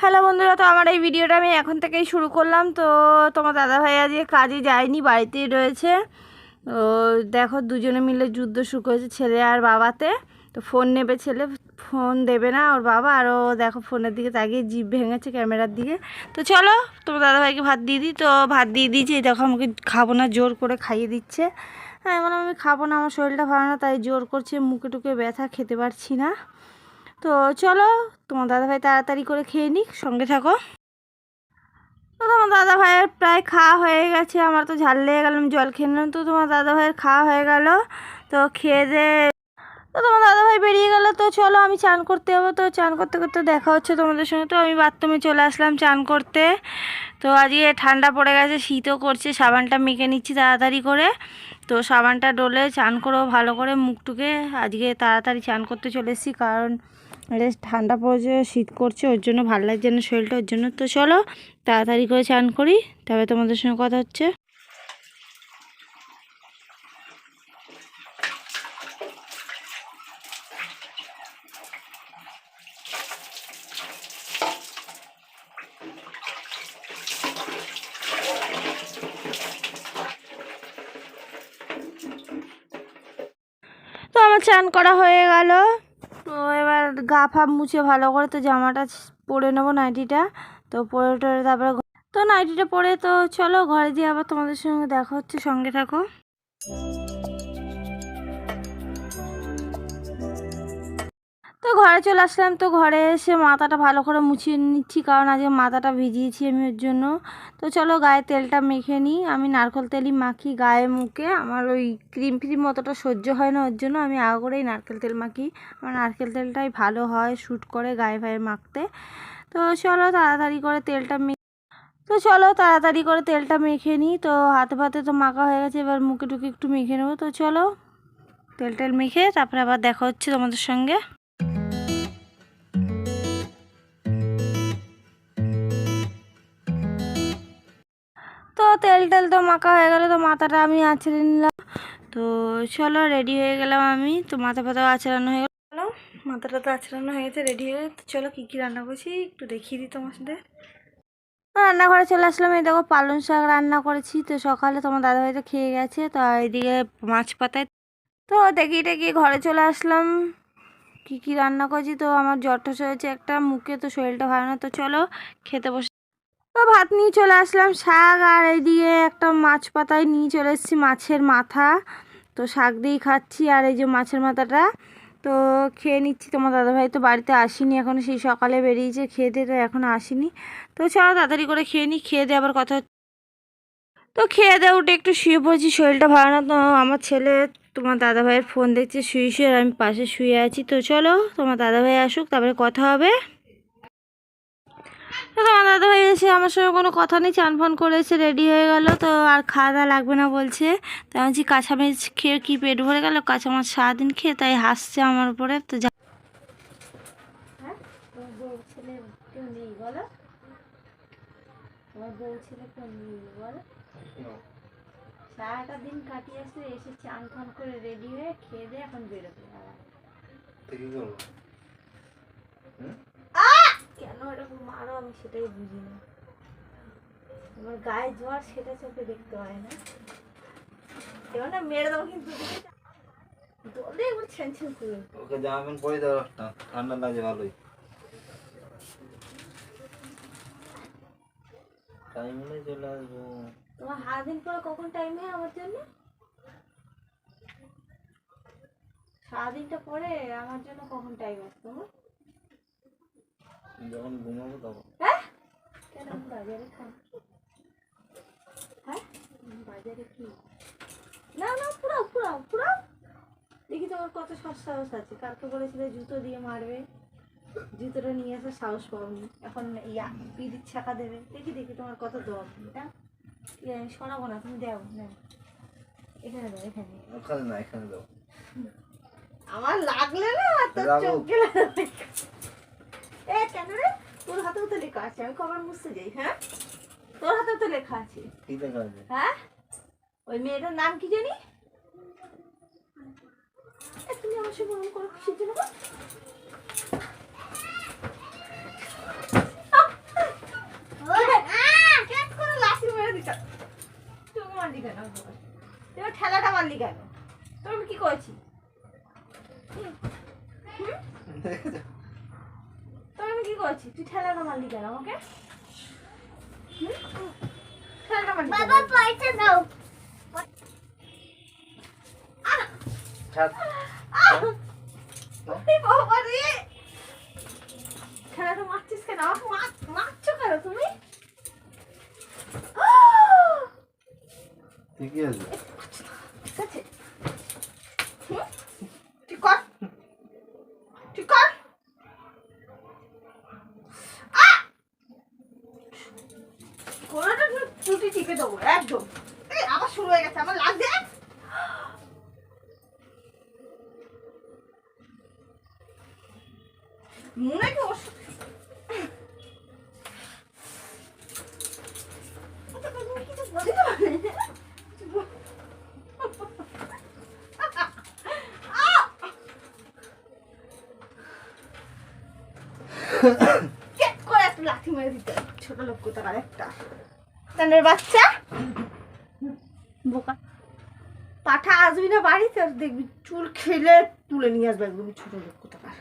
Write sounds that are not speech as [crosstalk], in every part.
Hello বন্ধুরা, তো আমার এই ভিডিওটা আমি এখন থেকেই শুরু করলাম। তো তোমার দাদাভাই আজকে কাজে যায়নি, বাড়িতেই রয়েছে। তো দেখো দুজনে মিলে যুদ্ধ শুরু করেছে ছেলে আর বাবাতে। তো ফোন নেবে ছেলে ফোন দেবে না ওর বাবা। আর ও দেখো ফোনের দিকে তাকিয়ে জিভ ভেঙেছে ক্যামেরার দিকে। তো চলো, তোমার দাদাভাইকে ভাত দিয়ে দিই। তো ভাত দিয়ে দিয়েছি দেখো আমাকে খাব না, জোর করে খাইয়ে দিচ্ছে। হ্যাঁ বললাম আমি খাব না, আমার শরীরটা ভালো না, তাই জোর করছে, মুখে টুকে ব্যথা, খেতে পারছি না। তো চলো, তোমার দাদাভাই তাড়াতাড়ি করে খেয়ে নিক, সঙ্গে থাকো। তো তোমার দাদা ভাইয়ের প্রায় খাওয়া হয়ে গেছে, আমার তো ঝাল লেগে গেলাম জল খেয়ে নিলাম। তো তোমার দাদা ভাইয়ের খাওয়া হয়ে গেল, তো খেয়ে দে। তো তোমার দাদা ভাই বেরিয়ে গেল, তো চলো আমি চান করতে যাব। তো চান করতে করতে দেখা হচ্ছে তোমাদের সঙ্গে। তো আমি বাথরুমে চলে আসলাম চান করতে। তো আজকে ঠান্ডা পড়ে গেছে, শীতও করছে, সাবানটা মেখে নিচ্ছি তাড়াতাড়ি করে। তো সাবানটা ডলে চান করেও ভালো করে, মুখটুকে। আজকে তাড়াতাড়ি চান করতে চলে এসেছি, কারণ এটা ঠান্ডা পড়েছে শীত করছে, ওর জন্য ভালো লাগছে না শরীরটা, ওর জন্য। তো চলো, তাড়াতাড়ি করে চান করি তবে তোমাদের সঙ্গে কথা হচ্ছে। তো আমার চান করা হয়ে গেল। গা ফাপ মুছে ভালো করে তো জামাটা পরে নেব নাইটিটা। তো পরে টরে তারপরে তো নাইটিটা পরে তো চলো ঘরে দিয়ে আবার তোমাদের সঙ্গে দেখা হচ্ছে, সঙ্গে থাকো। তো ঘরে চলে আসলাম। তো ঘরে এসে মাথাটা ভালো করে মুছিয়ে নিচ্ছি, কারণ আজকে মাথাটা ভিজিয়েছি আমি ওর জন্য। তো চলো গায়ে তেলটা মেখে নিই। আমি নারকেল তেলই মাখি গায়ে মুখে। আমার ওই ক্রিম ফ্রিম অতটা সহ্য হয় না ওর জন্য। আমি আগে করেই নারকেল তেল মাখি। আমার নারকেল তেলটাই ভালো হয় শ্যুট করে গায়ে ফায়ে মাখতে। তো চলো তাড়াতাড়ি করে তেলটা তো চলো তাড়াতাড়ি করে তেলটা মেখে নিই। তো হাতে ফাতে তো মাখা হয়ে গেছে, এবার মুখে টুকে একটু মেখে নেব। তো চলো তেল টেল মেখে তারপরে আবার দেখা হচ্ছে তোমাদের সঙ্গে। তেল টেল তো মাখা হয়ে গেল, তো মাথাটা আমি আছড়ে নিলাম। তো চলো রেডি হয়ে গেলাম আমি। তো মাথা ফাথা আছড়ানো হয়ে গেল। মাথাটা তো আছড়ানো হয়ে গেছে রেডি হয়ে তো চলো কী কী রান্না করছি, একটু দেখিয়ে দিই তোমার সাথে। রান্নাঘরে চলে আসলাম, এই দেখো পালং শাক রান্না করেছি। তো সকালে তোমার দাদাভাই তো খেয়ে গেছে, তো এইদিকে মাছ পাতায়। তো দেখি টেকি ঘরে চলে আসলাম। কী কী রান্না করেছি, তো আমার জ্বর টস হয়েছে একটা, মুখে তো শরীরটা ভালো না। তো চলো, খেতে বসে তো ভাত নিয়ে চলে আসলাম, শাক আর এইদিকে একটা মাছ পাতায় নিয়ে চলে এসেছি, মাছের মাথা। তো শাক দিয়েই খাচ্ছি আর এই যে মাছের মাথাটা। তো খেয়ে নিচ্ছি, তোমার দাদাভাই তো বাড়িতে আসেনি, এখন সেই সকালে বেরিয়েছে, খেয়ে দিয়ে তো এখনও আসেনি। তো চলো তাড়াতাড়ি করে খেয়ে নিই খেয়ে দিয়ে আবার কথা। তো খেয়ে দিয়ে উঠে একটু শুয়ে পড়েছি, শরীরটা ভালো না, তো আমার ছেলে, তোমার দাদাভাইয়ের ফোন দেখছে, শুয়ে শুয়ে আমি পাশে শুয়ে আছি। তো চলো তোমার দাদাভাই আসুক, তারপরে কথা হবে। তো তোমার দাদাভাই এসে আমার সঙ্গে কোনো কথা নেই চান ফান করে এসে রেডি হয়ে গেল তো আর খাওয়া দাওয়া লাগবে না বলছে। তো আমি বলছি কাঁচা মাছ খেয়ে কি পেট ভরে গেল? কাঁচা মাছ সারাদিন খেয়ে তাই হাসছে আমার উপরে তো যা হ্যাঁ? সারাটা দিন কাটিয়ে আসছে এসে চান ফান করে রেডি হয়ে খেয়ে দিয়ে এখন বেরোবে। তো। কি করব কেন এরকম মারো আমি সেটাই বুঝি না। আমার গায়ে জ্বর সেটা চোখে দেখতে হয় না। না মেরে দেবো কিন্তু দৌড়ে একবার ছেন ছেন করে ওকে জামা প্যান্ট পরে দাও একটা ঠান্ডা লাগছে ভালোই। টাইম হলে চলে আসব। তোমার হাত দিন পরে কখন টাইম হয় আমার জন্য? সারাদিনটা পরে আমার জন্য কখন টাইম আছে তোমার? যখন ঘুমাবো তখন। হ্যাঁ? কেন? বাজারে হ্যাঁ? বাজারে কি? না না পুরাও পুরাও পুরাও। দেখি তোমার কত সস সাহস আছে। কালকে বলেছিলে জুতো দিয়ে মারবে। জুতোটা নিয়ে আসার সাহস পাওনি। এখন ইয়া পিদির ছাকা দেবে। দেখি দেখি তোমার কত দম। ঠিক আছে আমি শোনাবো না তুমি দেও না এখানে দাও এখানে। ওখানে না এখানে দাও। আমার লাগলে না তোর। চোখ গেলে এ কেন রে তোর হাতেও তো লেখা আছে আমি কবার মুছতে যাই হ্যাঁ? তোর হাতেও তো লেখা আছে। হ্যাঁ? ওই মেয়েটার নাম কি জানি? এ, তুমি আমার সঙ্গে করে খুশির জন্য কেন তুই আমার ঠেলাটা মারলি কেন তোর আমি কি করেছি হুম? হুম? তোর আমি কি করেছি তুই কেন আমাকে? বাবা পয়সা দাও। মারছিস কেন? মারছো কেন তুমি? ঠিকই আছে ঠিক আছে। ঠিক কর। ঠিক কর আহ! টুটি টিপে দেবো একদম। এই আবার শুরু হয়ে গেছে আমার লাগছে। মনে কি [coughs] করে একটা লাথি মেরে দিতে ছোট লোক কোথাকার একটা। তাদের বাচ্চা? বোকা। পাঠা আসবি না বাড়িতে? আর দেখবি চুল খেলে তুলে নিয়ে আসবে একদম ছোট লোক কোথাকার।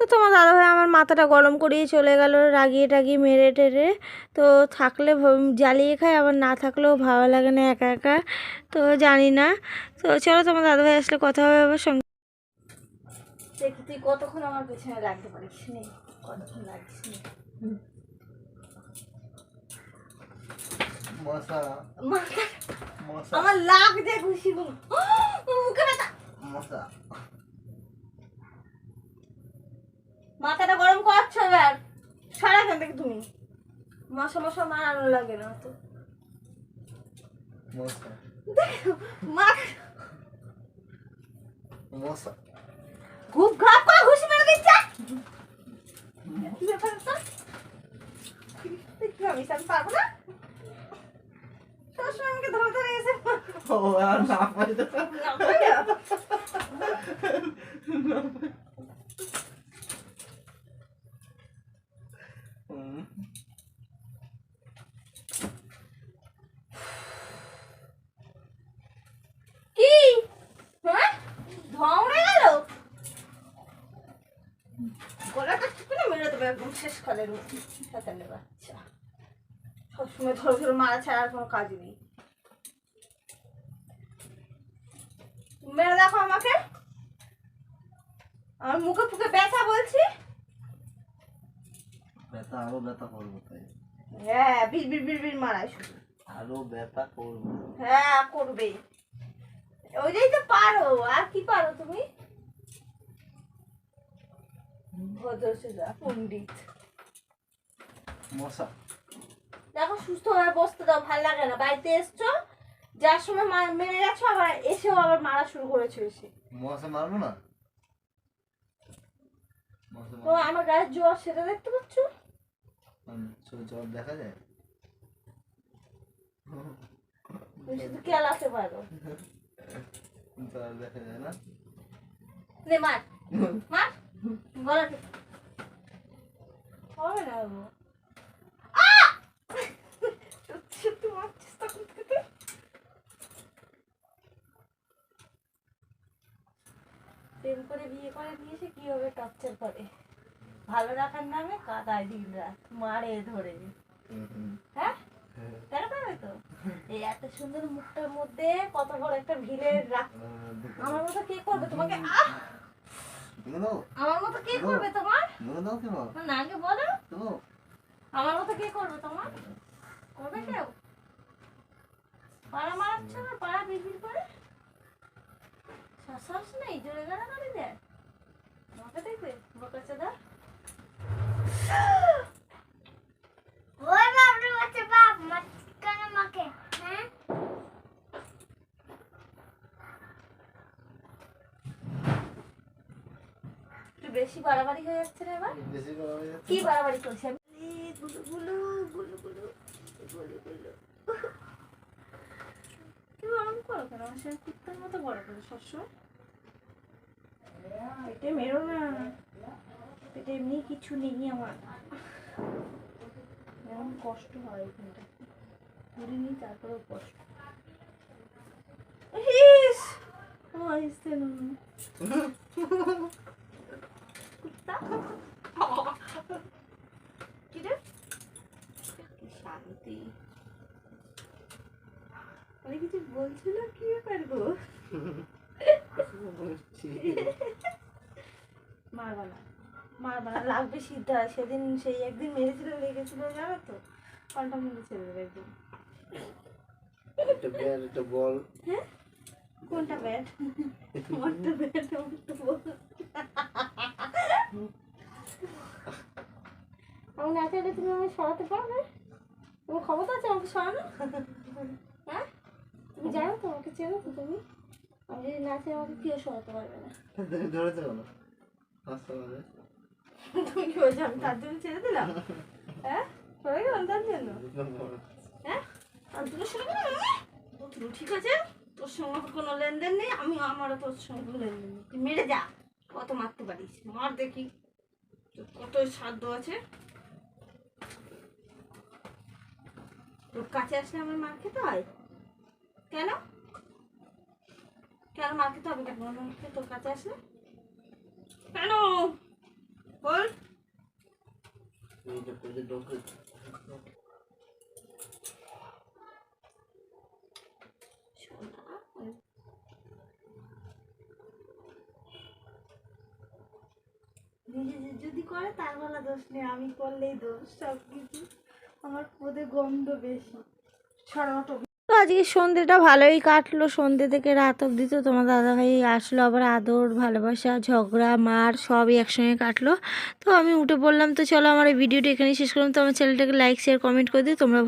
তো তোমার দাদাভাই আমার মাথাটা গরম করিয়ে চলে গেল, রাগিয়ে টাগিয়ে মেরে টেরে। তো থাকলে জ্বালিয়ে খায়, আবার না থাকলেও ভালো লাগে না একা একা। তো জানি না। তো চলো তোমার দাদাভাই আসলে কথা হবে আবার সঙ্গে। দেখি তুই কতক্ষণ আমার পেছনে লাগতে পারিস নে? কতক্ষণ নে? মশা। মাথা মশা। আমার লাগছে খুশি মুখে ব্যথা। মশা। মাথাটা গরম করছ এবার? সারা এখান থেকে তুমি। মশা মশা মারানো লাগে না তো। মশা। খুব ঘাপ করে ঘুষি মেরে দিচ্ছে। কি ব্যাপার তো আমি আমি পারব না সবসময় আমাকে ধরে ধরে এসে [laughs] ও আর না পারি তো হুম। কি হ্যাঁ ধমড়ে গেল গলাটা টিপে মেরে দেবে একদম শেষ কালের সাতালে বাচ্চা সবসময় ধরো ধরো মারা ছাড়া আর কোনো কাজ নেই মেরে দেখো আমাকে। আমার মুখে ফুকে ব্যথা বলছি। ব্যথা আরও ব্যথা করব তাই। হ্যাঁ বিড় বিড় বিড় বিড় মারাই শুধু। আরও ব্যথা করব। হ্যাঁ করবে ওইটাই তো পারো আর কি পারো তুমি? ভদ্র পণ্ডিত। মশা। দেখো সুস্থ হয়ে বসতে দাও ভালো লাগে না। বাড়িতে এসছো? যার সময় মেরে গেছো আবার এসেও আবার মারা শুরু করেছ এসে মশা মারবো না? তো আমার গায়ের জ্বর সেটা দেখতে পাচ্ছ? চোখে জল দেখা যায়? শুধু কেলাতে পারো জল দেখা যায় না? নে মার। মার। গলা টিপ। হবে না বাবু আহ! সত্যি সত্যি মারছিস তখন থেকে প্রেম করে বিয়ে করে নিয়েছে কীভাবে টর্চার করে ভালো রাখার নামে কাদায় দিন রাত মারে ধরে। হ্যাঁ? দেখো তো? এই এত সুন্দর মুখটার মধ্যে কত বড় একটা রাখ আমার মতো কে করবে তোমাকে? আহ! আমার মতো কে করবে তোমার? তুমি না আগে বলো। আমার মতো কে করবে তোমার? করবে কেউ? পাড়া মারাচ্ছ না? পাড়া বিড়বিড় করে? শ্বাস নেই জোরে গাড়া দেয় আমাকে দেখবে ওই বাচ্চা বাপ মাঝখানে আমাকে হ্যাঁ একটু বেশি বাড়াবাড়ি হয়ে যাচ্ছে না এবার বেশি করে যাচ্ছে কি বাড়াবাড়ি করছে আমি এই গুলু গুলু গুলু গুলু গুলু গুলু কি সাথে কুত্তার মতো বড় করে সবসময়? পেটে মেরো না। পেটে এমনি কিছু নেই আমার। এরকম কষ্ট হয় এখানটা। তুলে নিই তারপরে উপর ইস! ও আসছে কুত্তা? শান্তি। আমি কিছু বলছিল? কি ব্যাপার গো? বলছি মারবা না মারবা না লাগবে সিদ্ধা সেদিন সেই একদিন মেরেছিল লেগেছিল জানো তো? পাল্টা মেরে ছেড়ে দেবে একদিন একটা ব্যাট একটা বল হ্যাঁ? কোনটা ব্যাট ব্যাট বল তুমি আমাকে সরাতে পারবে? তোমার ক্ষমতা আছে আমাকে সরানো তুমি জানো তো আমাকে চেনো তো তুমি। আমি যদি না চাই আমাকে কেউ সরাতে পারবে না। [laughs] তুমি কি বলছো আমি তার জন্য ছেড়ে দিলাম? হ্যাঁ? সরে গেলাম তার জন্য? হ্যাঁ? আর দুটো সরে গেলাম আমি ঠিক আছে? তোর সঙ্গে কোনো লেনদেন নেই আমি আমারও তোর সঙ্গে লেনদেন নেই। তুই মেরে যা কত মারতে পারিস মার দেখি। তোর কত সাধ্য আছে? তোর কাছে আসলে আমার মার খেতে হয়? কেন? কেন মার খেতে হবে কেন মার তোর কাছে আসলে? কেন? বল। নিজে যদি করে তার বলা দোষ নেই, আমি করলেই দোষ সব কিছু আমার পদে গন্ধ বেশি। তো আজকে সন্ধ্যেটা ভালোই কাটলো। সন্ধ্যে থেকে রাত অবধি তো তোমার দাদাভাই আসলো, আবার আদর, ভালোবাসা, ঝগড়া, মার সবই একসঙ্গে কাটলো। তো আমি উঠে পড়লাম। তো চলো আমার এই ভিডিওটা এখানেই শেষ করলাম। তো আমার চ্যানেলটাকে লাইক শেয়ার কমেন্ট করে দিই তোমরা